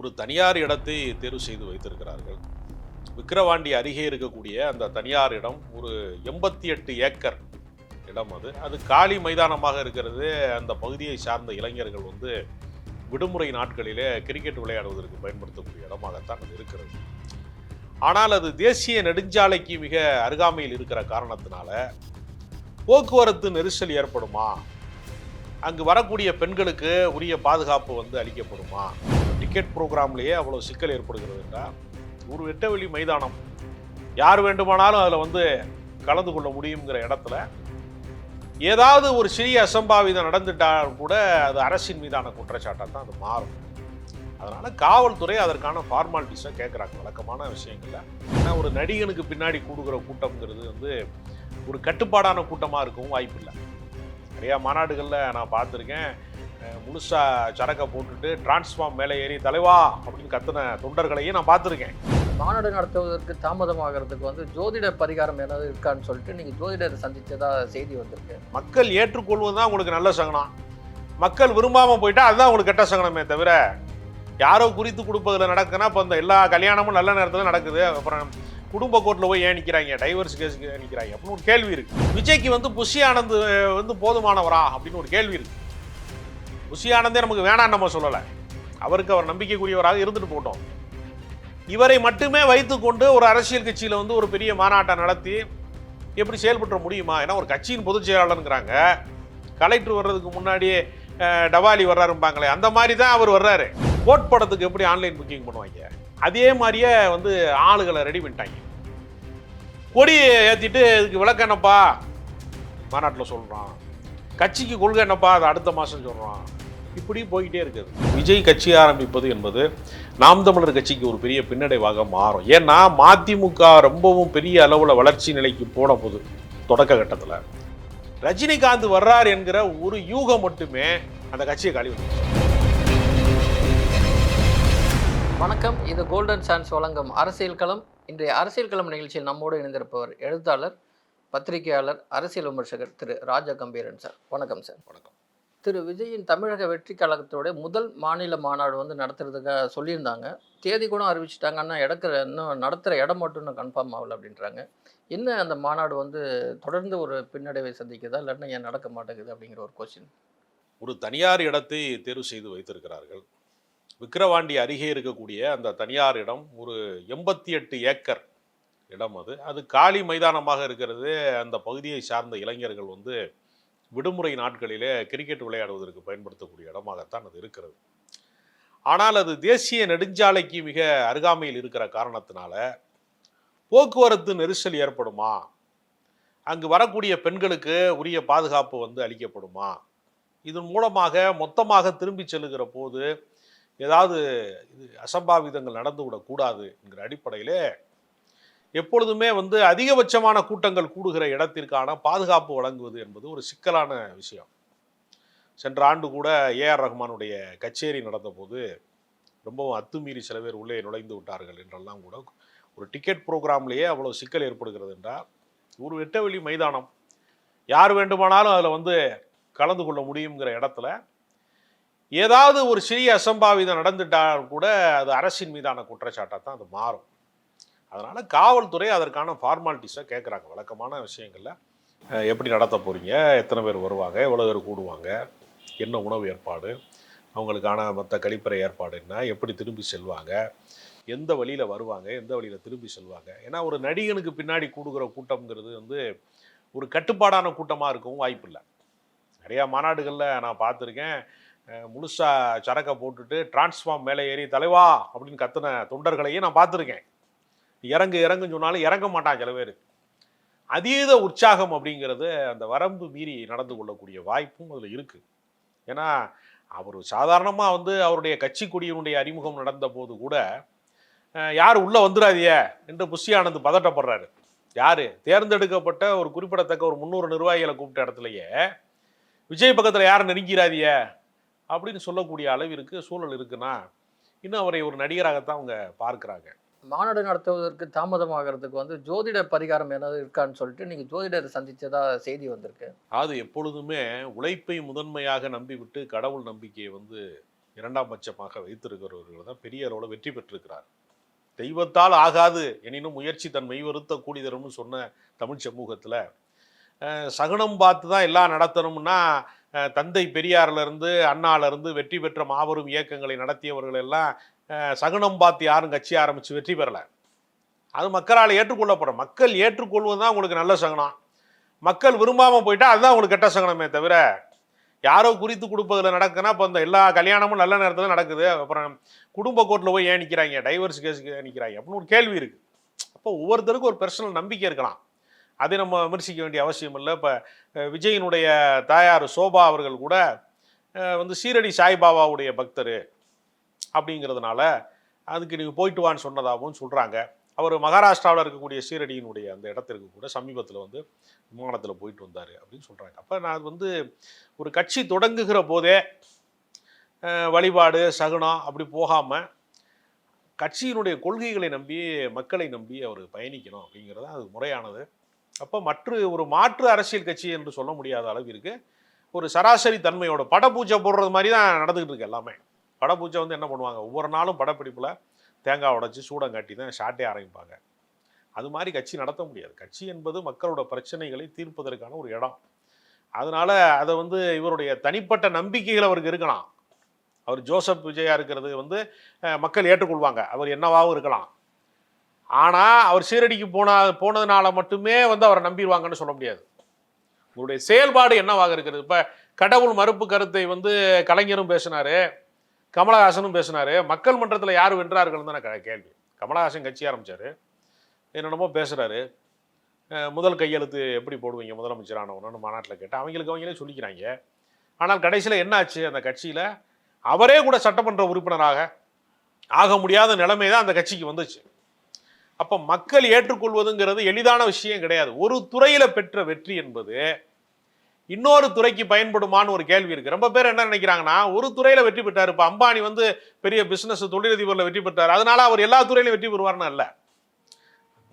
ஒரு தனியார் இடத்தை தேர்வு செய்து வைத்திருக்கிறார்கள். விக்கிரவாண்டி அருகே இருக்கக்கூடிய அந்த தனியார் இடம் ஒரு எண்பத்தி எட்டு ஏக்கர் இடம் அது. அது காலி மைதானமாக இருக்கிறது. அந்த பகுதியை சார்ந்த இளைஞர்கள் வந்து விடுமுறை நாட்களிலே கிரிக்கெட் விளையாடுவதற்கு பயன்படுத்தக்கூடிய இடமாகத்தான் அது இருக்கிறது. ஆனால் அது தேசிய நெடுஞ்சாலைக்கு மிக அருகாமையில் இருக்கிற காரணத்தினால போக்குவரத்து நெரிசல் ஏற்படுமா? அங்கு வரக்கூடிய பெண்களுக்கு உரிய பாதுகாப்பு வந்து அளிக்கப்படுமா? டிக்கெட் ப்ரோக்ராம்லேயே அவ்வளோ சிக்கல் ஏற்படுகிறது ஒரு வெட்டவெளி மைதானம் யார் வேண்டுமானாலும் அதில் வந்து கலந்து கொள்ள முடியுங்கிற இடத்துல ஏதாவது ஒரு சிறிய அசம்பாவிதம் நடந்துட்டால் கூட அது அரசின் மீதான குற்றச்சாட்டாக தான் அது மாறும். அதனால் காவல்துறை அதற்கான ஃபார்மாலிட்டிஸை கேட்குறாங்க. வழக்கமான விஷயங்கள்ல. ஏன்னா ஒரு நடிகனுக்கு பின்னாடி கூடுகிற கூட்டம்ங்கிறது வந்து ஒரு கட்டுப்பாடான கூட்டமாக இருக்கவும் வாய்ப்பு இல்லை நிறையா மாநாடுகளில் நான் பார்த்துருக்கேன். அஹ் முழுசா சரக்கை போட்டுட்டு டிரான்ஸ்ஃபார்ம் மேலே ஏறி தலைவா அப்படின்னு கத்துன தொண்டர்களையும் நான் பார்த்துருக்கேன். மாநாடு நடத்துவதற்கு தாமதமாகிறதுக்கு வந்து ஜோதிட பரிகாரம் ஏதாவது இருக்கான்னு சொல்லிட்டு நீங்கள் ஜோதிடரை சந்திச்சதா செய்தி வந்திருக்கு. மக்கள் ஏற்றுக்கொள்வது தான் உங்களுக்கு நல்ல சகனம் மக்கள் விரும்பாமல் போயிட்டா அதுதான் உங்களுக்கு கெட்ட சகனமே தவிர யாரோ குறித்து கொடுப்பதில் நடக்குன்னா இப்போ இந்த எல்லா கல்யாணமும் நல்ல நேரத்தில் நடக்குது. அப்புறம் குடும்ப கோர்ட்டில் போய் ஏன் நிற்கிறாங்க டைவர்ஸ் கேஸுக்கு நிற்கிறாங்க அப்படின்னு ஒரு கேள்வி இருக்கு. விஜய்க்கு வந்து புஷி ஆனந்த் வந்து போதுமானவரா? அப்படின்னு ஒரு கேள்வி இருக்கு. புஷி ஆனந்தே நமக்கு வேணாம் நம்ம சொல்லலை. அவருக்கு அவர் நம்பிக்கைக்குரியவராக இருந்துட்டு போட்டோம். இவரை மட்டுமே வைத்துக்கொண்டு ஒரு அரசியல் கட்சியில் வந்து ஒரு பெரிய மாநாட்டை நடத்தி எப்படி செயல்பட முடியுமா? ஏன்னா ஒரு கட்சியின் பொதுச் செயலாளருங்கிறாங்க. கலெக்டர் வர்றதுக்கு முன்னாடியே டவாலி வர்றாரும்பாங்களே அந்த மாதிரி தான் அவர் வர்றாரு. கோட் படத்துக்கு எப்படி ஆன்லைன் புக்கிங் பண்ணுவாங்க? அதே மாதிரியே வந்து ஆளுகளை ரெடி பண்ணிட்டாங்க. கொடியை ஏற்றிட்டு இதுக்கு விளக்கம் என்னப்பா? மாநாட்டில் சொல்கிறான் கட்சிக்கு கொள்கை என்னப்பா? அதை அடுத்த மாதம் சொல்கிறான் இப்படி போய்கிட்டே இருக்குது. விஜய் கட்சி ஆரம்பிப்பது என்பது நாம் தமிழர் கட்சிக்கு ஒரு பெரிய பின்னடைவாக மாறும். ஏன்னா மதிமுக ரொம்பவும் பெரிய அளவில் வளர்ச்சி நிலைக்கு போன போது தொடக்க கட்டத்தில். ரஜினிகாந்த் வர்றார் என்கிற ஒரு யூகம் மட்டுமே அந்த கட்சியை காலி வணக்கம். இது கோல்டன் சான்ஸ் வழங்கும் அரசியல் களம். இன்றைய அரசியல் களம் நிகழ்ச்சியில் நம்மோடு இணைந்திருப்பவர் எழுத்தாளர் பத்திரிகையாளர் அரசியல் விமர்சகர் திரு ராஜா கம்பீரன் சார். வணக்கம் சார். வணக்கம். திரு விஜயின் தமிழக வெற்றி கழகத்தோடைய முதல் மாநில மாநாடு வந்து நடத்துறதுக்காக சொல்லியிருந்தாங்க. தேதி கூட அறிவிச்சிட்டாங்க. ஆனால் இடக்கிற இன்னும் நடத்துகிற இடம் மட்டும் இன்னும் கன்ஃபார்ம் ஆகலை அப்படின்றாங்க. என்ன அந்த மாநாடு வந்து தொடர்ந்து ஒரு பின்னடைவை சந்திக்குதா? இல்லைன்னா ஏன் நடக்க மாட்டேங்குது அப்படிங்கிற ஒரு கொஸ்டின் ஒரு தனியார் இடத்தை தேர்வு செய்து வைத்திருக்கிறார்கள். விக்கிரவாண்டி அருகே இருக்கக்கூடிய அந்த தனியார் இடம் ஒரு எண்பத்தி எட்டு ஏக்கர் இடம் அது. அது காலி மைதானமாக இருக்கிறது. அந்த பகுதியை சார்ந்த இளைஞர்கள் வந்து விடுமுறை நாட்களிலே கிரிக்கெட் விளையாடுவதற்கு பயன்படுத்தக்கூடிய இடமாகத்தான் அது இருக்கிறது. ஆனால் அது தேசிய நெடுஞ்சாலைக்கு மிக அருகாமையில் இருக்கிற காரணத்தினால போக்குவரத்து நெரிசல் ஏற்படுமா? அங்கு வரக்கூடிய பெண்களுக்கு உரிய பாதுகாப்பு வந்து அளிக்கப்படுமா? இதன் மூலமாக மொத்தமாக திரும்பி செல்லுகிற போது ஏதாவது இது அசம்பாவிதங்கள் நடந்துவிடக்கூடாது என்கிற அடிப்படையிலே எப்பொழுதுமே வந்து அதிகபட்சமான கூட்டங்கள் கூடுகிற இடத்திற்கான பாதுகாப்பு வழங்குவது என்பது ஒரு சிக்கலான விஷயம். சென்ற ஆண்டு கூட ஏஆர் ரஹ்மானுடைய கச்சேரி நடந்தபோது ரொம்பவும் அத்துமீறி சில பேர் உள்ளே நுழைந்து விட்டார்கள் என்றெல்லாம் கூட ஒரு டிக்கெட் ப்ரோக்ராம்லேயே அவ்வளோ சிக்கல் ஏற்படுகிறது என்றால் ஒரு வெட்டவெளி மைதானம் யார் வேண்டுமானாலும் அதில் வந்து கலந்து கொள்ள முடியுங்கிற இடத்துல ஏதாவது ஒரு சிறிய அசம்பாவிதம் நடந்துட்டால் கூட அது அரசின் மீதான குற்றச்சாட்டாக தான் அது மாறும். அதனால் காவல்துறை அதற்கான ஃபார்மாலிட்டிஸை கேட்குறாங்க வழக்கமான விஷயங்களில் எப்படி நடத்த போகிறீங்க எத்தனை பேர் வருவாங்க? எவ்வளோ பேர் கூடுவாங்க? என்ன உணவு ஏற்பாடு? அவங்களுக்கான மற்ற கழிப்பறை ஏற்பாடு என்ன? எப்படி திரும்பி செல்வாங்க? எந்த வழியில் வருவாங்க? எந்த வழியில் திரும்பி செல்வாங்க? ஏன்னா ஒரு நடிகனுக்கு பின்னாடி கூடுகிற கூட்டம்ங்கிறது வந்து ஒரு கட்டுப்பாடான கூட்டமாக இருக்கவும் வாய்ப்பு இல்லை. நிறையா மாநாடுகளில் நான் பார்த்துருக்கேன். முழுசாக சரக்கை போட்டுட்டு டிரான்ஸ்ஃபார்ம் மேலே ஏறி தலைவா! அப்படின்னு கத்துன தொண்டர்களையும் நான் பார்த்துருக்கேன். இறங்கு இறங்குன்னு சொன்னாலும் இறங்க மாட்டான் சில பேர். அதீத உற்சாகம் அப்படிங்கிறது அந்த வரம்பு மீறி நடந்து கொள்ளக்கூடிய வாய்ப்பும் அதில் இருக்குது ஏன்னா அவர் சாதாரணமாக வந்து அவருடைய கட்சி கொடியினுடைய அறிமுகம் நடந்த போது கூட யார் உள்ளே வந்துடாதிய என்று புஷி ஆனந்த் பதட்டப்படுறாரு. யார்? தேர்ந்தெடுக்கப்பட்ட ஒரு குறிப்பிடத்தக்க ஒரு முந்நூறு நிர்வாகிகளை கூப்பிட்ட இடத்துலையே விஜய் பக்கத்தில் யார் நெருங்கிறாதிய அப்படின்னு சொல்லக்கூடிய அளவிற்கு சூழல் இருக்குன்னா இன்னும் அவரை ஒரு நடிகராகத்தான் அவங்க பார்க்குறாங்க. மாநாடு நடத்துவதற்கு தாமதமாகிறதுக்கு வந்து ஜோதிட பரிகாரம் ஏதாவது இருக்கான்னு சொல்லிட்டு நீங்கள் ஜோதிடரை சந்தித்ததாக செய்தி வந்திருக்கு. அது எப்பொழுதுமே உழைப்பை முதன்மையாக நம்பிவிட்டு கடவுள் நம்பிக்கையை வந்து இரண்டாம் பட்சமாக வைத்திருக்கிறவர்கள் தான் பெரிய அளவில் வெற்றி பெற்றிருக்கிறார். தெய்வத்தால் ஆகாது எனினும் முயற்சி தன் மெய்வருத்த கூடிதரும்னு சொன்ன தமிழ் சமூகத்தில் சகுனம் பார்த்து தான் எல்லாம் நடத்தணும்னா தந்தை பெரியார்ல அண்ணாலேருந்து வெற்றி பெற்ற மாபெரும் இயக்கங்களை நடத்தியவர்கள் எல்லாம் சகுனம் பார்த்து யாரும் கட்சி ஆரம்பித்து வெற்றி பெறலை. அது மக்களால் ஏற்றுக்கொள்ளப்படும். மக்கள் ஏற்றுக்கொள்வது தான் உங்களுக்கு நல்ல சகுனம். மக்கள் விரும்பாமல் போயிட்டால் அதுதான் உங்களுக்கு கெட்ட சகுனமே தவிர யாரோ குறித்து கொடுப்பதில் நடக்குதுன்னா இப்போ இந்த எல்லா கல்யாணமும் நல்ல நேரத்தில் நடக்குது. அப்புறம் குடும்ப கோர்ட்டில் போய் ஏன் நிற்கிறாங்க டைவர்ஸ் கேஸுக்கு ஏன் நிற்கிறாங்க அப்படின்னு ஒரு கேள்வி இருக்குது அப்போ ஒவ்வொருத்தருக்கும் ஒரு பர்சனல் நம்பிக்கை இருக்கலாம். அதை நம்ம விமர்சிக்க வேண்டிய அவசியம் இல்லை. இப்போ விஜயினுடைய தாயார் சோபா அவர்கள் கூட வந்து சீரடி சாய்பாபாவுடைய பக்தர். அப்படிங்கிறதுனால அதுக்கு நீங்கள் போயிட்டு வான்னு சொன்னதாகவும் சொல்கிறாங்க அவர் மகாராஷ்டிராவில் இருக்கக்கூடிய சீரடியினுடைய அந்த இடத்திற்கு கூட சமீபத்தில் வந்து விமானத்தில் போயிட்டு வந்தார் அப்படின்னு சொல்கிறாங்க அப்போ நான் வந்து ஒரு கட்சி தொடங்குகிற போதே வழிபாடு சகுனம் அப்படி போகாமல் கட்சியினுடைய கொள்கைகளை நம்பி மக்களை நம்பி அவர் பயணிக்கணும் அப்படிங்கிறது அது முறையானது. அப்போ மற்ற ஒரு மாற்று அரசியல் கட்சி என்று சொல்ல முடியாத அளவிற்கு ஒரு சராசரி தன்மையோட படப்பூஜை போடுறது மாதிரி தான் நடந்துக்கிட்டு இருக்கு எல்லாமே. படப்பூஜை வந்து என்ன பண்ணுவாங்க? ஒவ்வொரு நாளும் படப்பிடிப்பில் தேங்காய் உடைச்சி சூடம் காட்டி தான் ஷார்ட்டே ஆரம்பிப்பாங்க. அது மாதிரி கட்சி நடத்த முடியாது. கட்சி என்பது மக்களோட பிரச்சனைகளை தீர்ப்பதற்கான ஒரு இடம். அதனால அதை வந்து இவருடைய தனிப்பட்ட நம்பிக்கைகள் அவருக்கு இருக்கலாம். அவர் ஜோசப் விஜயா இருக்கிறது வந்து மக்கள் ஏற்றுக்கொள்வாங்க. அவர் என்னவாகவும் இருக்கலாம். ஆனால் அவர் சீரடிக்கு போன போனதுனால மட்டுமே வந்து அவரை நம்பிடுவாங்கன்னு சொல்ல முடியாது. உங்களுடைய செயல்பாடு என்னவாக இருக்கிறது? இப்போ கடவுள் மறுப்பு கருத்தை வந்து கலைஞரும் பேசினாரு. கமலஹாசனும் பேசினாரு மக்கள் மன்றத்தில் யார் வென்றார்கள் தான் க- கேள்வி. கமலஹாசன் கட்சி ஆரம்பித்தார் என்னென்னமோ பேசுகிறாரு முதல் கையெழுத்து எப்படி போடுவீங்க முதலமைச்சரானவனு மாநாட்டில் கேட்டால் அவங்களுக்கு அவங்களே சொல்லிக்கிறாங்க. ஆனால் கடைசியில் என்ன ஆச்சு அந்த கட்சியில் அவரே கூட சட்டமன்ற உறுப்பினராக ஆக முடியாத நிலைமை தான் அந்த கட்சிக்கு வந்துச்சு. அப்போ மக்கள் ஏற்றுக்கொள்வதுங்கிறது எளிதான விஷயம் கிடையாது. ஒரு துறையில் பெற்ற வெற்றி என்பது இன்னொரு துறைக்கு பயன்படுமான்னு ஒரு கேள்வி இருக்கு. ரொம்ப பேர் என்ன நினைக்கிறாங்கன்னா ஒரு துறையில வெற்றி பெற்றார். இப்போ அம்பானி வந்து பெரிய பிசினஸ் தொழிலதிபரில் வெற்றி பெற்றார். அதனால அவர் எல்லா துறையிலும் வெற்றி பெறுவார்னு அல்ல.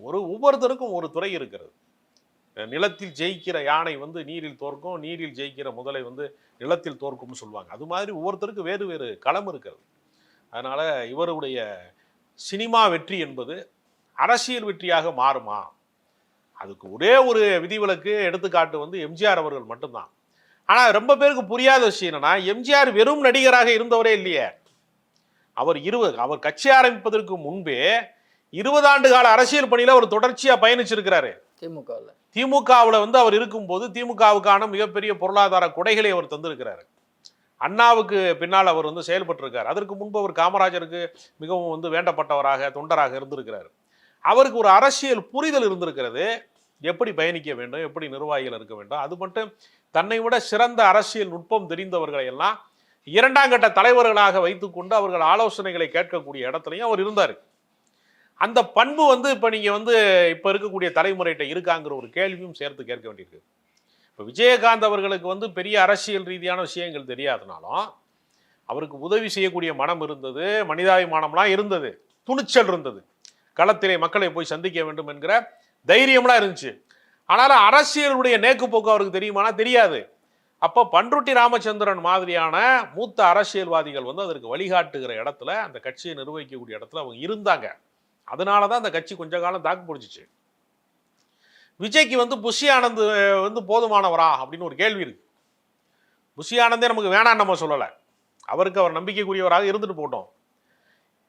ஒரு ஒவ்வொருத்தருக்கும் ஒரு துறை இருக்கிறது. நிலத்தில் ஜெயிக்கிற யானை வந்து நீரில் தோற்கும் நீரில் ஜெயிக்கிற முதலை வந்து நிலத்தில் தோற்கும்னு சொல்லுவாங்க. அது மாதிரி ஒவ்வொருத்தருக்கும் வேறு வேறு களம் இருக்கிறது. அதனால இவருடைய சினிமா வெற்றி என்பது அரசியல் வெற்றியாக மாறுமா? அதுக்கு ஒரே ஒரு விதிவிலக்கு எடுத்துக்காட்டு வந்து எம்ஜிஆர் அவர்கள் மட்டும்தான். ஆனால் ரொம்ப பேருக்கு புரியாத விஷயம் என்னன்னா எம்ஜிஆர் வெறும் நடிகராக இருந்தவரே இல்லையே. அவர் இருபது அவர் கட்சி ஆரம்பிப்பதற்கு முன்பே இருபது ஆண்டு கால அரசியல் பணியில அவர் தொடர்ச்சியா பயணிச்சிருக்கிறாரு. திமுகவில். திமுகவில் வந்து அவர் இருக்கும்போது திமுகவுக்கான மிகப்பெரிய பொருளாதார கொடைகளை அவர் தந்திருக்கிறாரு. அண்ணாவுக்கு பின்னால் அவர் வந்து செயல்பட்டிருக்கார். அதற்கு முன்பு அவர் காமராஜருக்கு மிகவும் வந்து வேண்டப்பட்டவராக தொண்டராக இருந்திருக்கிறார். அவருக்கு ஒரு அரசியல் புரிதல் இருந்திருக்கிறது. எப்படி பயணிக்க வேண்டும் எப்படி நிர்வாகிகள் இருக்க வேண்டும் அது மட்டும் தன்னை விட சிறந்த அரசியல் நுட்பம் தெரிந்தவர்களை எல்லாம் இரண்டாம் கட்ட தலைவர்களாக வைத்துக்கொண்டு அவர்கள் ஆலோசனைகளை கேட்கக்கூடிய இடத்துலையும் அவர் இருந்தார். அந்த பண்பு வந்து இப்போ நீங்கள் வந்து இப்போ இருக்கக்கூடிய தலைமுறைகிட்ட இருக்காங்கிற ஒரு கேள்வியும் சேர்த்து கேட்க வேண்டியிருக்கு. இப்போ விஜயகாந்த் அவர்களுக்கு வந்து பெரிய அரசியல் ரீதியான விஷயங்கள் தெரியாதனாலும் அவருக்கு உதவி செய்யக்கூடிய மனம் இருந்தது மனிதாபிமானம்லாம் இருந்தது துணிச்சல் இருந்தது. களத்திலே மக்களை போய் சந்திக்க வேண்டும் என்கிற தைரியம்லாம் இருந்துச்சு. ஆனாலும் அரசியலுடைய நேக்குப்போக்கு அவருக்கு தெரியுமானா தெரியாது. அப்போ பன்ருட்டி ராமச்சந்திரன் மாதிரியான மூத்த அரசியல்வாதிகள் வந்து அதற்கு வழிகாட்டுகிற இடத்துல அந்த கட்சியை நிர்வகிக்கக்கூடிய இடத்துல அவங்க இருந்தாங்க. அதனால தான் அந்த கட்சி கொஞ்ச காலம் தாக்கு பிடிச்சிச்சு. விஜய்க்கு வந்து புஷி ஆனந்த் வந்து போதுமானவரா அப்படின்னு ஒரு கேள்வி இருக்கு. புஷி ஆனந்தே நமக்கு வேணாம் நம்ம சொல்லலை. அவருக்கு அவர் நம்பிக்கைக்குரியவராக இருந்துட்டு போட்டோம்.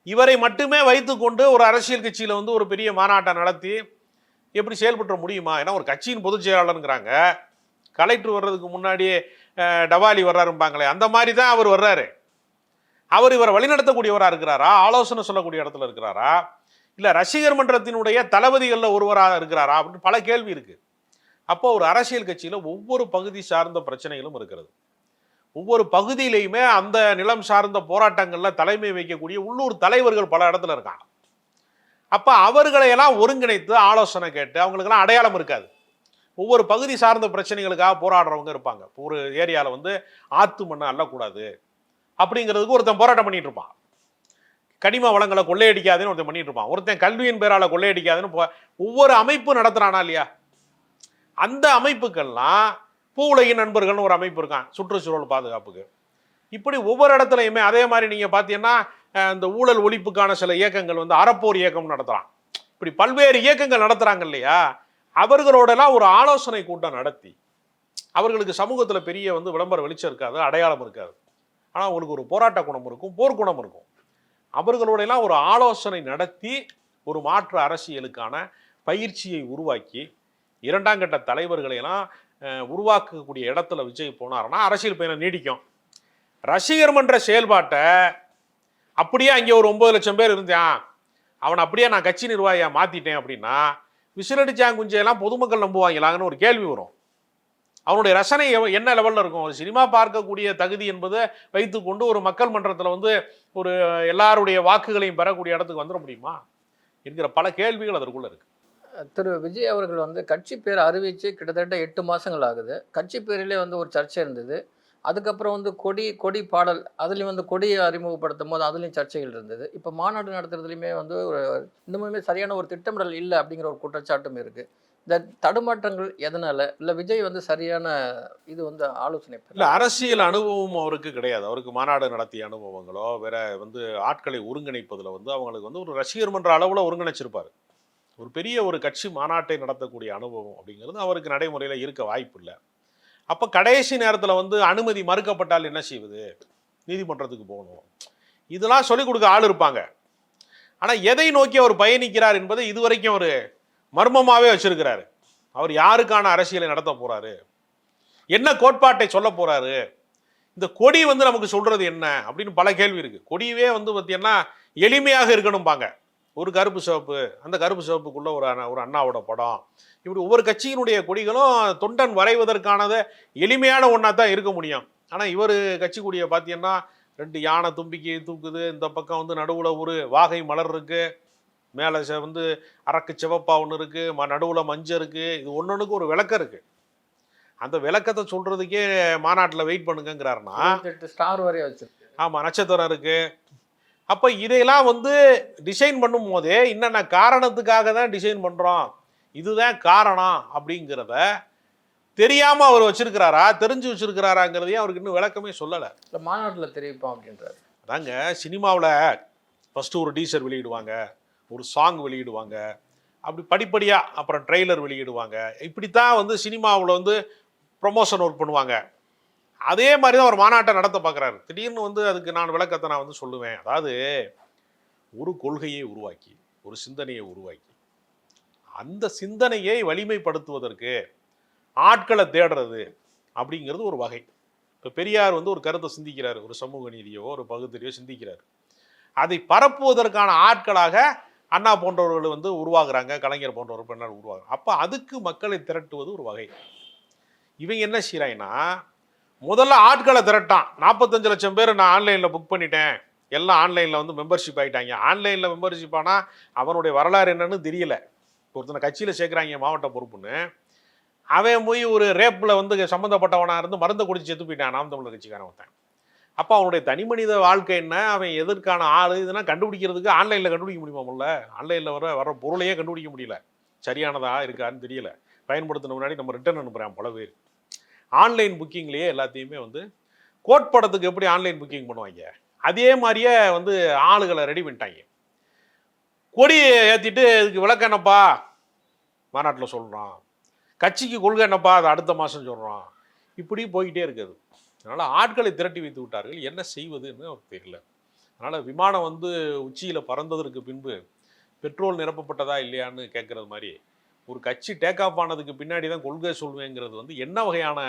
இவரை மட்டுமே வைத்துக்கொண்டு ஒரு அரசியல் கட்சியில் வந்து ஒரு பெரிய மாநாட்டம் நடத்தி எப்படி செயல்பட முடியுமா? ஏன்னா ஒரு கட்சியின் பொதுச் செயலாளருங்கிறாங்க. கலெக்டர் வர்றதுக்கு முன்னாடியே டவாலி வர்றாரும்பாங்களே அந்த மாதிரி தான் அவர் வர்றாரு. அவர் இவரை வழிநடத்தக்கூடியவராக இருக்கிறாரா? ஆலோசனை சொல்லக்கூடிய இடத்துல இருக்கிறாரா? இல்லை ரசிகர் மன்றத்தினுடைய தளபதிகளில் ஒருவராக இருக்கிறாரா? அப்படின்னு பல கேள்வி இருக்குது அப்போ ஒரு அரசியல் கட்சியில் ஒவ்வொரு பகுதி சார்ந்த பிரச்சனைகளும் இருக்கிறது. ஒவ்வொரு பகுதியிலையுமே அந்த நிலம் சார்ந்த போராட்டங்களில் தலைமை வைக்கக்கூடிய உள்ளூர் தலைவர்கள் பல இடத்துல இருக்காங்க. அப்போ அவர்களையெல்லாம் ஒருங்கிணைத்து ஆலோசனை கேட்டு அவங்களுக்கெல்லாம் அடையாளம் இருக்காது. ஒவ்வொரு பகுதி சார்ந்த பிரச்சனைகளுக்காக போராடுறவங்க இருப்பாங்க. ஒரு ஏரியாவில் வந்து ஆத்து மண்ணை அள்ளக்கூடாது அப்படிங்கிறதுக்கு ஒருத்தன் போராட்டம் பண்ணிட்டு இருப்பான். கனிம வளங்களை கொள்ளையடிக்காதுன்னு ஒருத்தன் பண்ணிட்டு இருப்பான். ஒருத்தன் கல்வியின் பேரால் கொள்ளையடிக்காதுன்னு ஒவ்வொரு அமைப்பு நடத்துகிறானா இல்லையா? அந்த அமைப்புக்கெல்லாம் பூவுலகின் நண்பர்கள்னு ஒரு அமைப்பு இருக்கான். சுற்றுச்சூழல் பாதுகாப்புக்கு. இப்படி ஒவ்வொரு இடத்துலையுமே அதே மாதிரி நீங்கள் பார்த்தீங்கன்னா இந்த ஊழல் ஒழிப்புக்கான சில இயக்கங்கள் வந்து அறப்போர் இயக்கம் நடத்துகிறான் இப்படி பல்வேறு இயக்கங்கள் நடத்துகிறாங்க இல்லையா? அவர்களோடலாம் ஒரு ஆலோசனை கூட்டம் நடத்தி அவர்களுக்கு சமூகத்தில் பெரிய வந்து விளம்பர வெளிச்சம் இருக்காது அடையாளம் இருக்காது. ஆனால் அவங்களுக்கு ஒரு போராட்ட குணம் இருக்கும் போர்க்குணம் இருக்கும். அவர்களோடலாம் ஒரு ஆலோசனை நடத்தி ஒரு மாற்று அரசியலுக்கான பயிற்சியை உருவாக்கி இரண்டாம் கட்ட தலைவர்களையெல்லாம் உருவாக்கக்கூடிய இடத்துல விஜய் போனாருன்னா அரசியல் பயணம் நீடிக்கும். ரசிகர் மன்ற செயல்பாட்டை அப்படியே அங்கே ஒரு ஒன்பது லட்சம் பேர் இருந்தான். அவனை அப்படியே நான் கட்சி நிர்வாகியாக மாற்றிட்டேன் அப்படின்னா விசிலடிச்சாங்குஞ்சையெல்லாம் பொதுமக்கள் நம்புவாங்களாங்கன்னு ஒரு கேள்வி வரும். அவனுடைய ரசனை என்ன லெவலில் இருக்கும்? ஒரு சினிமா பார்க்கக்கூடிய தகுதி என்பதை வைத்துக்கொண்டு ஒரு மக்கள் மன்றத்தில் வந்து ஒரு எல்லாருடைய வாக்குகளையும் பெறக்கூடிய இடத்துக்கு வந்துட முடியுமா? என்கிற பல கேள்விகள் அதற்குள்ளே இருக்குது திரு விஜய் அவர்கள் வந்து கட்சி பேர் அறிவித்து கிட்டத்தட்ட எட்டு மாதங்கள் ஆகுது. கட்சி பேரிலே வந்து ஒரு சர்ச்சை இருந்தது. அதுக்கப்புறம் வந்து கொடி கொடி பாடல் அதுலேயும் வந்து கொடியை அறிமுகப்படுத்தும் போது அதுலேயும் சர்ச்சைகள் இருந்தது. இப்போ மாநாடு நடத்துறதுலையுமே வந்து ஒரு இன்னுமே சரியான ஒரு திட்டமிடல் இல்லை அப்படிங்கிற ஒரு குற்றச்சாட்டும் இருக்குது இந்த தடுமாற்றங்கள் எதனால? இல்லை விஜய் வந்து சரியான இது வந்து ஆலோசனை இல்லை அரசியல் அனுபவம் அவருக்கு கிடையாது. அவருக்கு மாநாடு நடத்திய அனுபவங்களோ வேற வந்து ஆட்களை ஒருங்கிணைப்பதில் வந்து அவங்களுக்கு வந்து ஒரு ரசிகர் மன்ற அளவில் ஒருங்கிணைச்சிருப்பார். ஒரு பெரிய ஒரு கட்சி மாநாட்டை நடத்தக்கூடிய அனுபவம் அப்படிங்கிறது அவருக்கு நடைமுறையில் இருக்க வாய்ப்பு இல்லை. அப்போ கடைசி நேரத்தில் வந்து அனுமதி மறுக்கப்பட்டால் என்ன செய்வது? நீதிமன்றத்துக்கு போகணும். இதெல்லாம் சொல்லிக் கொடுக்க ஆள் இருப்பாங்க. ஆனால் எதை நோக்கி அவர் பயணிக்கிறார் என்பதை இதுவரைக்கும் அவர் மர்மமாகவே வச்சிருக்கிறாரு. அவர் யாருக்கான அரசியலை நடத்த போகிறாரு என்ன கோட்பாட்டை சொல்ல போகிறாரு இந்த கொடி வந்து நமக்கு சொல்கிறது என்ன? அப்படின்னு பல கேள்வி இருக்குது கொடியவே வந்து பார்த்தீங்கன்னா எளிமையாக இருக்கணும்பாங்க. ஒரு கருப்பு சிவப்பு அந்த கருப்பு சிவப்புக்குள்ள ஒரு அண்ணா- ஒரு அண்ணாவோட படம். இப்படி ஒவ்வொரு கட்சியினுடைய கொடிகளும் தொண்டன் வரைவதற்கானதை எளிமையான ஒன்றா தான் இருக்க முடியும். ஆனால் இவர் கட்சி கொடியை பார்த்தீங்கன்னா ரெண்டு யானை தும்பிக்கை தூக்குது. இந்த பக்கம் வந்து நடுவில் ஒரு வாகை மலர் இருக்கு. மேலே வந்து அரக்கு சிவப்பா ஒன்று இருக்கு. ம நடுவில் மஞ்சள் இருக்கு. இது ஒன்னொன்றுக்கு ஒரு விளக்கம் இருக்கு. அந்த விளக்கத்தை சொல்றதுக்கே மாநாட்டில் வெயிட் பண்ணுங்கங்கிறாருன்னா இருபத்தெட்டு ஸ்டார் வரைய வச்சிருக்கு. ஆமாம் நட்சத்திரம் இருக்கு. அப்போ இதையெல்லாம் வந்து டிசைன் பண்ணும் போதே என்னென்ன காரணத்துக்காக தான் டிசைன் பண்ணுறோம் இதுதான் காரணம் அப்படிங்கிறத தெரியாமல் அவர் வச்சிருக்கிறாரா? தெரிஞ்சு வச்சிருக்கிறாராங்கிறதையும் அவருக்கு இன்னும் விளக்கமே சொல்லலை. இல்லை மாநாட்டில் தெரிவிப்போம் அப்படின்றாரு. அதாங்க சினிமாவில் ஃபஸ்ட்டு ஒரு டீசர் வெளியிடுவாங்க ஒரு சாங் வெளியிடுவாங்க அப்படி படிப்படியாக அப்புறம் ட்ரெய்லர் வெளியிடுவாங்க. இப்படித்தான் வந்து சினிமாவில் வந்து ப்ரொமோஷன் ஒர்க் பண்ணுவாங்க. அதே மாதிரி தான் ஒரு மாநாட்டை நடத்த பார்க்குறாரு. திடீர்னு வந்து அதுக்கு நான் விளக்கத்தை நான் வந்து சொல்லுவேன். அதாவது ஒரு கொள்கையை உருவாக்கி ஒரு சிந்தனையை உருவாக்கி அந்த சிந்தனையை வலிமைப்படுத்துவதற்கு ஆட்களை தேடுறது அப்படிங்கிறது ஒரு வகை. இப்போ பெரியார் வந்து ஒரு கருத்தை சிந்திக்கிறார். ஒரு சமூக நீதியோ ஒரு பகுத்தறியோ சிந்திக்கிறார். அதை பரப்புவதற்கான ஆட்களாக அண்ணா போன்றவர்கள் வந்து உருவாகிறாங்க. கலைஞர் போன்றவர் பின்னால் உருவாகுறாங்க. அப்போ அதுக்கு மக்களை திரட்டுவது ஒரு வகை. இவங்க என்ன செய்கிறாங்கன்னா முதல்ல ஆட்களை திரட்டான். நாற்பத்தஞ்சு லட்சம் பேர் நான் ஆன்லைனில் புக் பண்ணிட்டேன். எல்லாம் ஆன்லைனில் வந்து மெம்பர்ஷிப் ஆகிட்டாங்க ஆன்லைனில் மெம்பர்ஷிப் ஆனால் அவனுடைய வரலாறு என்னன்னு தெரியல. ஒருத்தனை கட்சியில் சேர்க்குறாங்க மாவட்ட பொறுப்புன்னு. அவன் போய் ஒரு ரேப்பில் வந்து சம்மந்தப்பட்டவனாக இருந்து மருந்தை குடிச்சு செத்து போயிட்டான். நாம் தமிழர் கட்சிக்காரன் ஒருத்தன். அப்போ அவனுடைய தனி மனித வாழ்க்கை என்ன? அவன் எதற்கான ஆள்? இதெல்லாம் கண்டுபிடிக்கிறதுக்கு ஆன்லைனில் கண்டுபிடிக்க முடியுமா முடியல ஆன்லைனில் வர வர பொருளையே கண்டுபிடிக்க முடியல. சரியானதா இருக்கான்னு தெரியல. பயன்படுத்தின முன்னாடி நம்ம ரிட்டர்ன் அனுப்புகிறான் பல பேர். ஆன்லைன் புக்கிங்லேயே எல்லாத்தையுமே வந்து கோட் படத்துக்கு எப்படி ஆன்லைன் புக்கிங் பண்ணுவாங்க? அதே மாதிரியே வந்து ஆளுகளை ரெடி பண்ணிட்டாங்க. கொடியை ஏற்றிட்டு இதுக்கு விளக்கம் என்னப்பா? மாநாட்டில் சொல்கிறோம் கட்சிக்கு கொள்கை என்னப்பா? அது அடுத்த மாதம் சொல்கிறோம் இப்படி போய்கிட்டே இருக்குது. அதனால் ஆட்களை திரட்டி வைத்து விட்டார்கள். என்ன செய்வதுன்னு அவருக்கு தெரியல. அதனால் விமானம் வந்து உச்சியில் பறந்ததற்கு பின்பு பெட்ரோல் நிரப்பப்பட்டதா இல்லையான்னு கேட்குறது மாதிரி ஒரு கட்சி டேக் ஆஃப் ஆனதுக்கு பின்னாடி தான் கொள்கை சொல்வேங்கிறது வந்து என்ன வகையான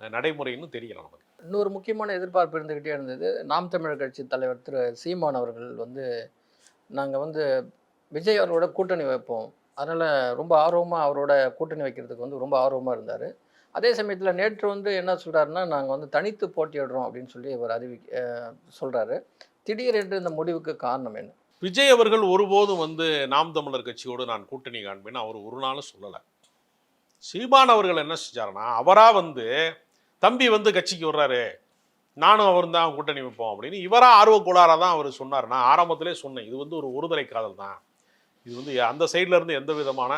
நடைமுறைன்னு தெரியல நமக்கு. இன்னொரு முக்கியமான எதிர்பார்ப்பு இருந்துக்கிட்டே இருந்தது. நாம் தமிழர் கட்சி தலைவர் திரு சீமான் அவர்கள் வந்து நாங்கள் வந்து விஜய் அவரோட கூட்டணி வைப்போம். அதனால் ரொம்ப ஆர்வமாக அவரோட கூட்டணி வைக்கிறதுக்கு வந்து ரொம்ப ஆர்வமாக இருந்தார். அதே சமயத்தில் நேற்று வந்து என்ன சொல்கிறாருன்னா நாங்கள் வந்து தனித்து போட்டியிடுறோம் அப்படின்னு சொல்லி அவர் அறிவி சொல்கிறாரு திடீரென்று இந்த முடிவுக்கு காரணம் என்ன? விஜய் அவர்கள் ஒருபோதும் வந்து நாம் தமிழர் கட்சியோடு நான் கூட்டணி காண்பேன்னு அவர் ஒரு நாளும் சொல்லலை. சீமான் அவர்கள் என்ன செஞ்சாருன்னா அவராக வந்து தம்பி வந்து கட்சிக்கு வர்றாரு நானும் அவர் தான் கூட்டணி வைப்போம் அப்படின்னு இவராக ஆர்வக்கோளாராக தான் அவர் சொன்னார் நான் ஆரம்பத்திலே சொன்னேன் இது வந்து ஒரு ஒருதலை காதல் தான். இது வந்து அந்த சைடில் இருந்து எந்த விதமான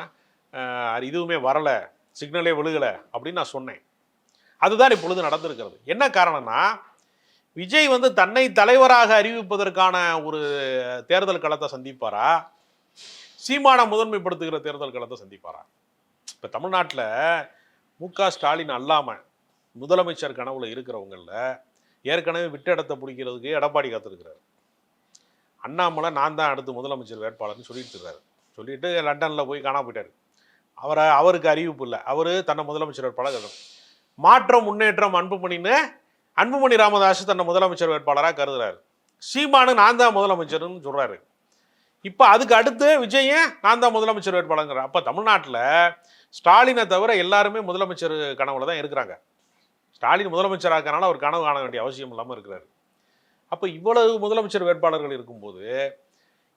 இதுவுமே வரலை சிக்னலே விழுகலை அப்படின்னு நான் சொன்னேன். அதுதான் இப்பொழுது நடந்திருக்கிறது. என்ன காரணம்னா விஜய் வந்து தன்னை தலைவராக அறிவிப்பதற்கான ஒரு தேர்தல் களத்தை சந்திப்பாரா? சீமான முதன்மைப்படுத்துகிற தேர்தல் களத்தை சந்திப்பாரா? இப்போ தமிழ்நாட்டில் மு க ஸ்டாலின் அல்லாமல் முதலமைச்சர் கனவுல இருக்கிறவங்களில் ஏற்கனவே விட்ட இடத்தை பிடிக்கிறதுக்கு எடப்பாடி காத்திருக்கிறார். அண்ணாமலை நான் தான் அடுத்து முதலமைச்சர் வேட்பாளர்னு சொல்லிட்டு இருக்காரு. சொல்லிட்டு லண்டனில் போய் காணா போயிட்டார். அவரை அவருக்கு அறிவிப்பு இல்லை. அவர் தன்னை முதலமைச்சர் வேட்பாளர் மாற்றம் முன்னேற்றம் அன்புமணின்னு அன்புமணி ராமதாஸ் தன்னை முதலமைச்சர் வேட்பாளராக கருதுறாரு. சீமானு நான் தான் முதலமைச்சர்னு சொல்கிறாரு இப்போ அதுக்கு அடுத்து விஜயன் நான் தான் முதலமைச்சர் வேட்பாளருங்கிறார். அப்போ தமிழ்நாட்டில் ஸ்டாலினை தவிர எல்லாருமே முதலமைச்சர் கனவுல தான் இருக்கிறாங்க. ஸ்டாலின் முதலமைச்சர் அவர் கனவு காண வேண்டிய அவசியம் இல்லாமல் இருக்கிறாரு. அப்போ இவ்வளவு முதலமைச்சர் வேட்பாளர்கள் இருக்கும்போது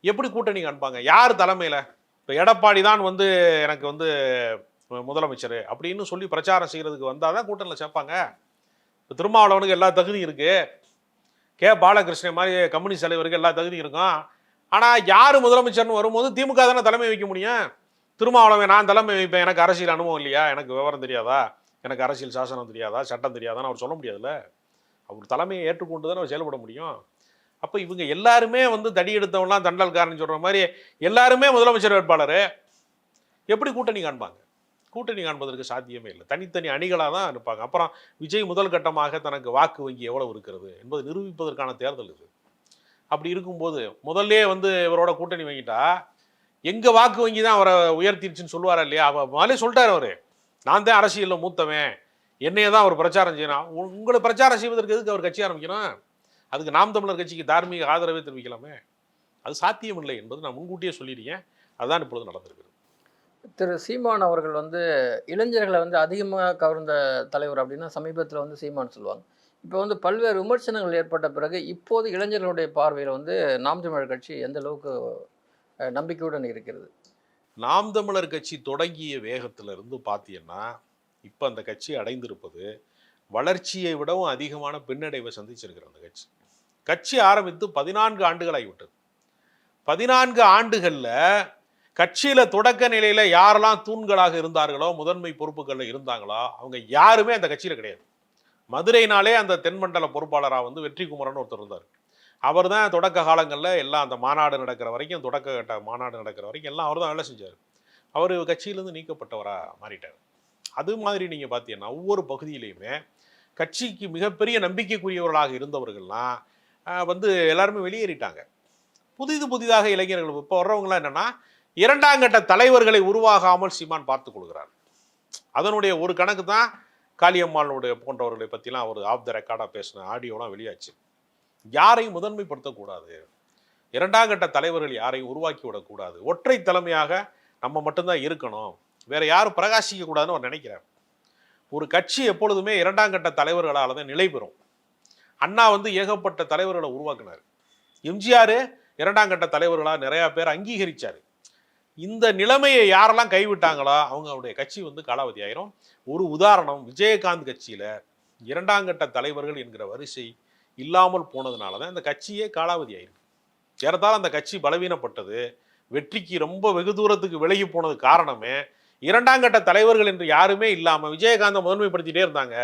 எப்படி கூட்டணி காண்பாங்க? யார் தலைமையில்? இப்போ எடப்பாடி தான் வந்து எனக்கு வந்து முதலமைச்சர் அப்படின்னு சொல்லி பிரச்சாரம் செய்கிறதுக்கு வந்தால் தான் கூட்டணியில் சேர்ப்பாங்க. இப்போ திருமாவளவனுக்கு எல்லா தகுதியும் இருக்குது கே. பாலகிருஷ்ணன் மாதிரி கம்யூனிஸ்ட் தலைவருக்கு எல்லா தகுதியும் இருக்கும். ஆனால் யார் முதலமைச்சர்னு வரும்போது திமுக தானே தலைமை வைக்க முடியும்? திருமாவளவன் நான் தலைமை வைப்பேன். எனக்கு அரசியல் அனுபவம் இல்லையா? எனக்கு விவரம் தெரியாதா? எனக்கு அரசியல் சாசனம் தெரியாதா? சட்டம் தெரியாதான்னு அவர் சொல்ல முடியாதுல்ல? அவர் தலைமையை ஏற்றுக்கொண்டு தானே அவர் செயல்பட முடியும். அப்போ இவங்க எல்லாருமே வந்து தடி எடுத்தவங்களாம் தண்டல்காரன் சொல்கிற மாதிரி எல்லாருமே முதலமைச்சர் வேட்பாளர். எப்படி கூட்டணி காண்பாங்க? கூட்டணி காண்பதற்கு சாத்தியமே இல்லை. தனித்தனி அணிகளாக தான் இருப்பாங்க. அப்புறம் விஜய் முதல் கட்டமாக தனக்கு வாக்கு வங்கி எவ்வளவு இருக்கிறது என்பதை நிரூபிப்பதற்கான தேர்தல் இது. அப்படி இருக்கும்போது முதல்லே வந்து இவரோட கூட்டணி வாங்கிட்டா எங்கள் வாக்கு வங்கி தான் அவரை உயர்த்திருச்சுன்னு சொல்லுவாரா இல்லையா? அவ முதலே சொல்லிட்டாரு அவர். நான் தான் அரசியலில் மூத்தவன். என்னையே தான் அவர் பிரச்சாரம் செய்யணும். உங்களை பிரச்சாரம் செய்வதற்கு எதுக்கு அவர் கட்சி ஆரம்பிக்கணும்? அதுக்கு நாம் தமிழர் கட்சிக்கு தார்மீக ஆதரவே தெரிவிக்கலாமே? அது சாத்தியமில்லை என்பது நான் முன்கூட்டியே சொல்லியிருக்கேன். அதுதான் இப்பொழுது நடந்திருக்கிறது. திரு சீமான் அவர்கள் வந்து இளைஞர்களை வந்து அதிகமாக கவர்ந்த தலைவர் அப்படின்னா சமீபத்தில் வந்து சீமான் சொல்லுவாங்க. இப்போ வந்து பல்வேறு விமர்சனங்கள் ஏற்பட்ட பிறகு இப்போது இளைஞர்களுடைய பார்வையில் வந்து நாம் தமிழர் கட்சி எந்த அளவுக்கு நம்பிக்கையுடன் இருக்கிறது? நாம் தமிழர் கட்சி தொடங்கிய வேகத்திலிருந்து பார்த்தீங்கன்னா இப்போ அந்த கட்சி அடைந்திருப்பது வளர்ச்சியை விடவும் அதிகமான பின்னடைவை சந்திச்சிருக்கிற அந்த கட்சி. கட்சி ஆரம்பித்து பதினான்கு ஆண்டுகளாகிவிட்டது பதினான்கு ஆண்டுகளில் கட்சியில் தொடக்க நிலையில் யாரெல்லாம் தூண்களாக இருந்தார்களோ முதன்மை பொறுப்புகளில் இருந்தாங்களோ அவங்க யாருமே அந்த கட்சியில் கிடையாது. மதுரைனாலே அந்த தென்மண்டல பொறுப்பாளராக வந்து வெற்றி குமரன் ஒருத்தர் இருந்தார். அவர் தான் தொடக்க காலங்களில் எல்லாம் அந்த மாநாடு நடக்கிற வரைக்கும் தொடக்க கட்ட மாநாடு நடக்கிற வரைக்கும் எல்லாம் அவர் தான் வேலை செஞ்சார். அவர் கட்சியிலேருந்து நீக்கப்பட்டவராக மாறிட்டார். அது மாதிரி நீங்கள் பார்த்தீங்கன்னா ஒவ்வொரு பகுதியிலையுமே கட்சிக்கு மிகப்பெரிய நம்பிக்கைக்குரியவர்களாக இருந்தவர்கள்லாம் வந்து எல்லாருமே வெளியேறிட்டாங்க. புதிது புதிதாக இளைஞர்கள் இப்போ வர்றவங்களாம் என்னென்னா இரண்டாம் கட்ட தலைவர்களை உருவாகாமல் சீமான் பார்த்து கொள்கிறார். அதனுடைய ஒரு கணக்கு தான் காளியம்மாளுடைய போன்றவர்களை பற்றிலாம் அவர் ஆஃப் த ரெக்கார்டாக பேசின ஆடியோலாம் வெளியாச்சு. யாரையும் முதன்மைப்படுத்தக்கூடாது. இரண்டாம் கட்ட தலைவர்கள் யாரையும் உருவாக்கி விடக்கூடாது. ஒற்றை தலைமையாக நம்ம மட்டும்தான் இருக்கணும். வேற யாரும் பிரகாசிக்க கூடாதுன்னு அவர் நினைக்கிறார். ஒரு கட்சி எப்பொழுதுமே இரண்டாம் கட்ட தலைவர்களால் தான் நிலை பெறும். அண்ணா வந்து ஏகப்பட்ட தலைவர்களை உருவாக்கினார். எம்ஜிஆர் இரண்டாம் கட்ட தலைவர்களாக நிறையா பேர் அங்கீகரிச்சார். இந்த நிலைமையை யாரெல்லாம் கைவிட்டாங்களோ அவங்க அவருடைய கட்சி வந்து காலாவதி ஆயிரும். ஒரு உதாரணம் விஜயகாந்த் கட்சியில் இரண்டாம் கட்ட தலைவர்கள் என்கிற வரிசை இல்லாமல் போனதுனால தான் இந்த கட்சியே காலாவதி ஆயிருக்கு. ஏறத்தாழ அந்த கட்சி பலவீனப்பட்டது. வெற்றிக்கு ரொம்ப வெகு தூரத்துக்கு விலகி போனது காரணமே இரண்டாம் கட்ட தலைவர்கள் என்று யாருமே இல்லாமல் விஜயகாந்தை முதன்மைப்படுத்திகிட்டே இருந்தாங்க.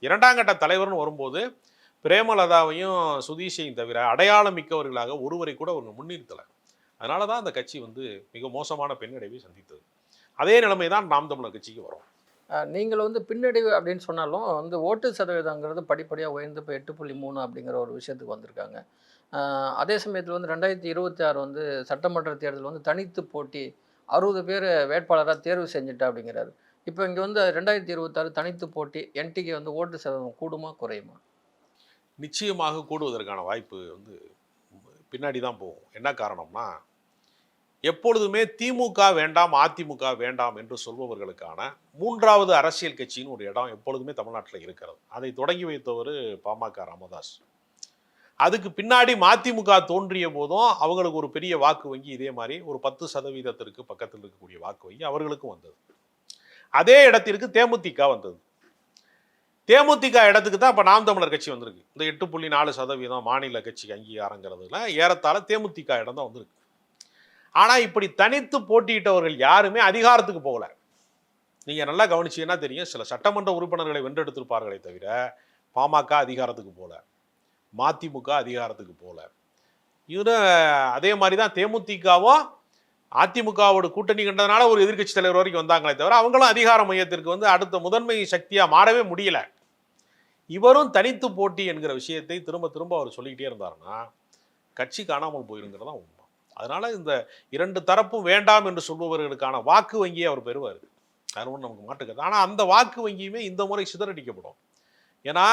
இரண்டாம் கட்ட தலைவர்னு வரும்போது பிரேமலதாவையும் சுதீஷையும் தவிர அடையாளம் மிக்கவர்களாக ஒருவரை கூட அவங்க முன்னிறுத்தலை. அதனால தான் அந்த கட்சி வந்து மிக மோசமான பின்னடைவை சந்தித்தது. அதே நிலைமை தான் நாம் தமிழர் கட்சிக்கு வரும். நீங்கள் வந்து பின்னடைவு அப்படின்னு சொன்னாலும் வந்து ஓட்டு சதவீதங்கிறது படிப்படியாக உயர்ந்து இப்போ எட்டு புள்ளி மூணு அப்படிங்கிற ஒரு விஷயத்துக்கு வந்திருக்காங்க. அதே சமயத்தில் வந்து ரெண்டாயிரத்தி இருபத்தி ஆறு வந்து சட்டமன்ற தேர்தல் வந்து தனித்து போட்டி அறுபது பேர் வேட்பாளராக தேர்வு செஞ்சுட்டா அப்படிங்கிறாரு. இப்போ இங்கே வந்து ரெண்டாயிரத்தி இருபத்தாறு தனித்து போட்டி என்டிக்கு வந்து ஓட்டு சதவீதம் கூடுமா குறையுமா? நிச்சயமாக கூடுவதற்கான வாய்ப்பு வந்து பின்னாடி தான் போகும். என்ன காரணம்னா எப்பொழுதுமே திமுக வேண்டாம் அதிமுக வேண்டாம் என்று சொல்பவர்களுக்கான மூன்றாவது அரசியல் கட்சியின் ஒரு இடம் எப்பொழுதுமே தமிழ்நாட்டில் இருக்கிறது. அதை தொடங்கி வைத்தவர் பாமக ராமதாஸ். அதுக்கு பின்னாடி மதிமுக தோன்றிய போதும் அவங்களுக்கு ஒரு பெரிய வாக்கு வங்கி இதே மாதிரி ஒரு பத்து சதவீதத்திற்கு பக்கத்தில் இருக்கக்கூடிய வாக்கு வங்கி அவர்களுக்கும் வந்தது. அதே இடத்திற்கு தேமுதிக வந்தது. தேமுதிக இடத்துக்கு தான் இப்போ நாம் தமிழர் கட்சி வந்திருக்கு. இந்த எட்டு புள்ளி நாலு சதவீதம் மாநில கட்சிக்கு அங்கீகாரங்கிறதுல ஏறத்தாழ தேமுதிக இடம் தான் வந்திருக்கு. ஆனால் இப்படி தனித்து போட்டியிட்டவர்கள் யாருமே அதிகாரத்துக்கு போகல. நீங்கள் நல்லா கவனிச்சீங்கன்னா தெரியும் சில சட்டமன்ற உறுப்பினர்களை வென்றெடுத்திருப்பார்களே தவிர பாமக அதிகாரத்துக்கு போகல மதிமுக அதிகாரத்துக்கு போகல இது அதே மாதிரி தான் தேமுதிகவும் அதிமுகவோட கூட்டணி கண்டதுனால ஒரு எதிர்க்கட்சி தலைவர் வரைக்கும் வந்தாங்களே தவிர அவங்களும் அதிகார மையத்திற்கு வந்து அடுத்த முதன்மை சக்தியாக மாறவே முடியல. இவரும் தனித்து போட்டி என்கிற விஷயத்தை திரும்ப திரும்ப அவர் சொல்லிக்கிட்டே இருந்தாருன்னா கட்சி காணாமல் போயிருங்கிறதான் உண்மை. அதனால இந்த இரண்டு தரப்பும் வேண்டாம் என்று சொல்பவர்களுக்கான வாக்கு வங்கியை அவர் பெறுவார். அது ஒன்றும் நமக்கு மாட்டுக்கிறது ஆனால் அந்த வாக்கு வங்கியுமே இந்த முறை சிதறடிக்கப்படும். ஏன்னா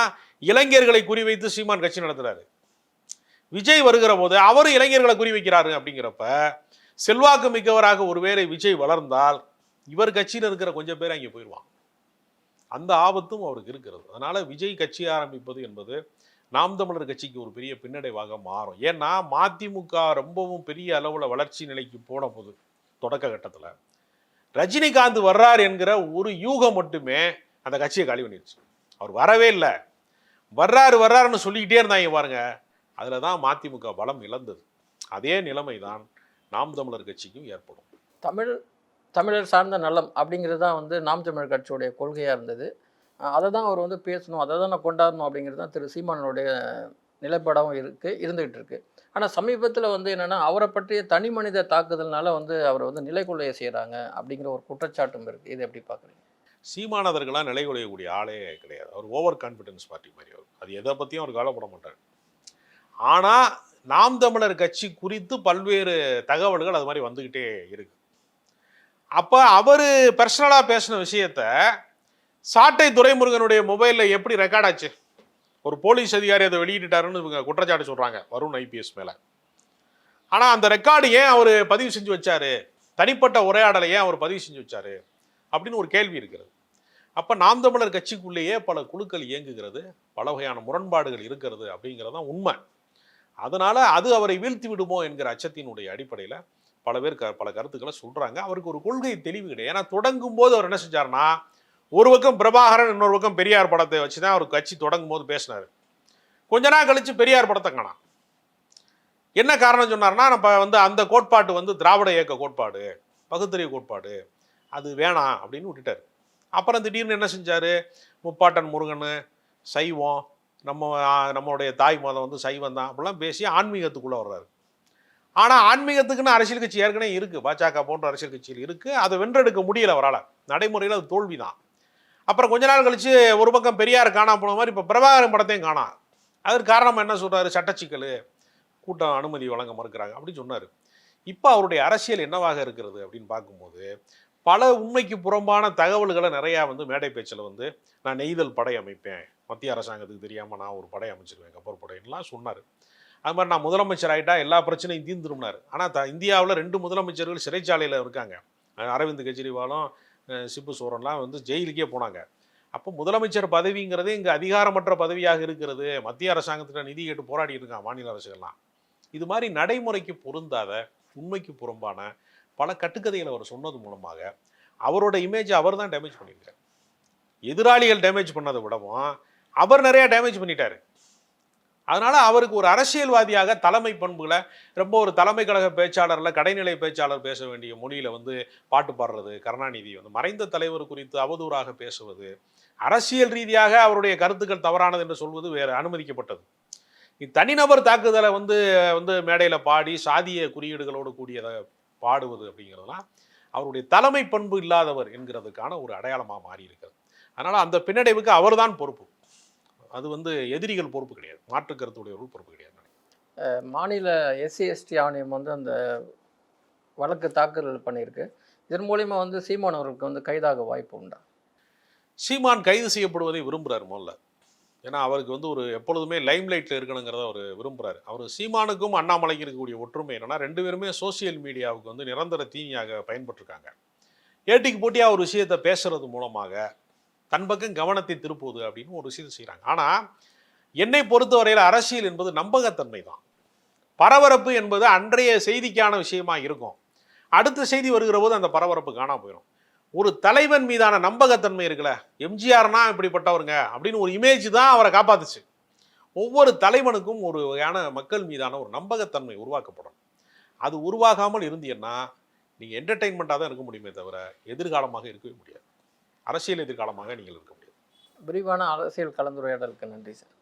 இளைஞர்களை குறிவைத்து சீமான் கட்சி நடத்துகிறாரு விஜய் வருகிற போது அவரும் இளைஞர்களை குறிவைக்கிறாரு அப்படிங்கிறப்ப செல்வாக்கு மிக்கவராக ஒருவேளை விஜய் வளர்ந்தால் இவர் கட்சியில் இருக்கிற கொஞ்சம் பேர் அங்கே போயிடுவான் அந்த ஆபத்தும் அவருக்கு இருக்கிறது. அதனால் விஜய் கட்சி ஆரம்பிப்பது என்பது நாம் தமிழர் கட்சிக்கு ஒரு பெரிய பின்னடைவாக மாறும். ஏன்னா மதிமுக ரொம்பவும் பெரிய அளவில் வளர்ச்சி நிலைக்கு போன போது தொடக்க கட்டத்தில் ரஜினிகாந்த் வர்றார் என்கிற ஒரு யூகம் மட்டுமே அந்த கட்சியை காலி பண்ணிடுச்சு அவர் வரவே இல்லை. வர்றாரு வர்றாருன்னு சொல்லிக்கிட்டே இருந்தாங்க பாருங்க. அதில் தான் மதிமுக பலம் இழந்தது. அதே நிலைமை தான் நாம் தமிழர் கட்சிக்கும் ஏற்படும். தமிழ் தமிழர் சார்ந்த நலம் அப்படிங்கிறது தான் வந்து நாம் தமிழர் கட்சியுடைய கொள்கையாக இருந்தது. அதை தான் அவர் வந்து பேசணும் அதை தான் நான் கொண்டாடணும் அப்படிங்கிறது தான் திரு சீமானனுடைய நிலைப்பாடாகவும் இருக்குது இருந்துகிட்டு இருக்கு. ஆனால் சமீபத்தில் வந்து என்னென்னா அவரை பற்றிய தனி மனித தாக்குதல்னால வந்து அவர் வந்து நிலைக்குள்ளைய செய்கிறாங்க அப்படிங்கிற ஒரு குற்றச்சாட்டும் இருக்குது இது எப்படி பார்க்குறீங்க? சீமானதர்களாக நிலை குலையக்கூடிய ஆளே கிடையாது. அவர் ஓவர் கான்ஃபிடென்ஸ் பார்ட்டி மாதிரி அவர். அது எதை பற்றியும் அவர் கவலைப்பட மாட்டார். ஆனால் நாம் தமிழர் கட்சி குறித்து பல்வேறு தகவல்கள் அது மாதிரி வந்துக்கிட்டே இருக்குது அப்போ அவர் பர்சனலாக பேசின விஷயத்த சாட்டை துரைமுருகனுடைய மொபைலில் எப்படி ரெக்கார்ட் ஆச்சு? ஒரு போலீஸ் அதிகாரி அதை வெளியிட்டுட்டாருன்னு இவங்க குற்றச்சாட்டு சொல்கிறாங்க வருண் ஐபிஎஸ் மேலே. ஆனால் அந்த ரெக்கார்டு ஏன் அவர் பதிவு செஞ்சு வச்சாரு? தனிப்பட்ட உரையாடலை ஏன் அவர் பதிவு செஞ்சு வச்சாரு? அப்படின்னு ஒரு கேள்வி இருக்கிறது. அப்போ நாம் தமிழர் கட்சிக்குள்ளேயே பல குழுக்கள் இயங்குகிறது பல வகையான முரண்பாடுகள் இருக்கிறது அப்படிங்கிறது தான் உண்மை. அதனால் அது அவரை வீழ்த்தி விடுமோ என்கிற அச்சத்தினுடைய அடிப்படையில் பல பேர் க பல கருத்துக்களை சொல்கிறாங்க அவருக்கு ஒரு கொள்கை தெளிவு கிடையாது. ஏன்னா தொடங்கும் போது அவர் என்ன செஞ்சாருன்னா ஒரு பக்கம் பிரபாகரன் இன்னொரு பக்கம் பெரியார் படத்தை வச்சு தான் அவர் கட்சி தொடங்கும் போது பேசினார். கொஞ்ச நாள் கழித்து பெரியார் படத்தை காணாம். என்ன காரணம் சொன்னார்னா நம்ம வந்து அந்த கோட்பாட்டு வந்து திராவிட இயக்க கோட்பாடு பகுத்தறிவு கோட்பாடு அது வேணாம் அப்படின்னு விட்டுட்டார். அப்புறம் திடீர்னு என்ன செஞ்சார்? முப்பாட்டன் முருகன் சைவம் நம்ம நம்மளுடைய தாய் மதம் வந்து சைவம் தான் அப்படிலாம் பேசி ஆன்மீகத்துக்குள்ளே வர்றாரு. ஆனால் ஆன்மீகத்துக்குன்னு அரசியல் கட்சி ஏற்கனவே இருக்குது பாஜக போன்ற அரசியல் கட்சியில் இருக்குது அதை வென்றெடுக்க முடியல அவரால். நடைமுறையில் அது தோல்வி தான் அப்புறம் கொஞ்ச நாள் கழிச்சு ஒரு பக்கம் பெரியார் காணாம போன மாதிரி இப்போ பிரபாகரன் படத்தையும் காணாம் அதற்கு காரணம் என்ன சொல்கிறாரு சட்டச்சிக்கல் கூட்டம் அனுமதி வழங்க மறுக்கிறாங்க அப்படின்னு சொன்னார். இப்போ அவருடைய அரசியல் என்னவாக இருக்கிறது அப்படின்னு பார்க்கும்போது பல உண்மைக்கு புறம்பான தகவல்களை நிறையா வந்து மேடை பேச்சில் வந்து நான் நெய்தல் படை அமைப்பேன். மத்திய அரசாங்கத்துக்கு தெரியாமல் நான் ஒரு படை அமைச்சிருவேன் கப்பர் படையெல்லாம் சொன்னார். அது மாதிரி நான் முதலமைச்சர் ஆகிட்டா எல்லா பிரச்சனையும் தீர்ந்துரும்னாரு. ஆனால் த இந்தியாவில் ரெண்டு முதலமைச்சர்கள் சிறைச்சாலையில் இருக்காங்க. அரவிந்த் கெஜ்ரிவாலும் சிப்பு சோரன்லாம் வந்து ஜெயிலுக்கே போனாங்க. அப்போ முதலமைச்சர் பதவிங்கிறது இங்கே அதிகாரமற்ற பதவியாக இருக்கிறது. மத்திய அரசாங்கத்திட்ட நிதி கேட்டு போராடிட்டு இருக்கான் மாநில அரசுகள்லாம். இது மாதிரி நடைமுறைக்கு பொருந்தாத உண்மைக்கு புறம்பான பல கட்டுக்கதைகளை அவர் சொன்னது மூலமாக அவரோட இமேஜை அவர் தான் டேமேஜ் பண்ணியிருக்கார். எதிராளிகள் டேமேஜ் பண்ணதை விடவும் அவர் நிறையா டேமேஜ் பண்ணிட்டாரு. அதனால் அவருக்கு ஒரு அரசியல்வாதியாக தலைமை பண்புகளை ரொம்ப ஒரு தலைமை கழக பேச்சாளரில் கடைநிலை பேச்சாளர் பேச வேண்டிய மொழியில் வந்து பாட்டு பாடுறது கருணாநிதி வந்து மறைந்த தலைவர் குறித்து அவதூறாக பேசுவது அரசியல் ரீதியாக அவருடைய கருத்துக்கள் தவறானது என்று சொல்வது வேறு அனுமதிக்கப்பட்டது. தனிநபர் தாக்குதலை வந்து வந்து மேடையில் பாடி சாதிய குறியீடுகளோடு கூடியதை பாடுவது அப்படிங்கிறதுலாம் அவருடைய தலைமை பண்பு இல்லாதவர் என்கிறதுக்கான ஒரு அடையாளமாக மாறி இருக்கிறது அந்த பின்னடைவுக்கு அவர்தான் பொறுப்பு. அது வந்து எதிரிகள் பொறுப்பு கிடையாது. மாற்று கருத்துடையவர்கள் பொறுப்பு கிடையாது மாநில எஸ்சி எஸ்டி ஆணையம் வந்து அந்த வழக்கு தாக்குதல் பண்ணியிருக்கு. இதன் மூலிமா வந்து சீமான் அவர்களுக்கு வந்து கைதாக வாய்ப்பு உண்டா? சீமான் கைது செய்யப்படுவதை விரும்புறாரு முதல்ல. ஏன்னா அவருக்கு வந்து ஒரு எப்பொழுதுமே லைம் லைட்டில் இருக்கணுங்கிறத அவர் விரும்புறாரு. அவர் சீமானுக்கும் அண்ணாமலைக்கு இருக்கக்கூடிய ஒற்றுமை என்னன்னா ரெண்டு பேருமே சோசியல் மீடியாவுக்கு வந்து நிரந்தர தீனியாக பயன்பட்டிருக்காங்க. ஏட்டிக்கு போட்டியாக ஒரு விஷயத்தை பேசுறது மூலமாக தன் பக்கம் கவனத்தை திருப்புவது அப்படின்னு ஒரு விஷயம் செய்கிறாங்க ஆனால் என்னை பொறுத்தவரையில் அரசியல் என்பது நம்பகத்தன்மை தான். பரபரப்பு என்பது அன்றைய செய்திக்கான விஷயமா இருக்கும். அடுத்த செய்தி வருகிற போது அந்த பரபரப்பு காணாமல் போயிடும் ஒரு தலைவன் மீதான நம்பகத்தன்மை இருக்குல்ல எம்ஜிஆர்னா இப்படிப்பட்டவருங்க அப்படின்னு ஒரு இமேஜ் தான் அவரை காப்பாத்துச்சு. ஒவ்வொரு தலைவனுக்கும் ஒரு வகையான மக்கள் மீதான ஒரு நம்பகத்தன்மை உருவாக்கப்படும். அது உருவாகாமல் இருந்தீங்கன்னா நீங்கள் என்டர்டெயின்மெண்ட்டாக தான் இருக்க முடியுமே தவிர எதிர்காலமாக இருக்கவே முடியாது. அரசியல் எதிர்காலமாக நீங்கள் இருக்க முடியும். விரிவான அரசியல் கலந்துரையாடலுக்கு நன்றி சார்.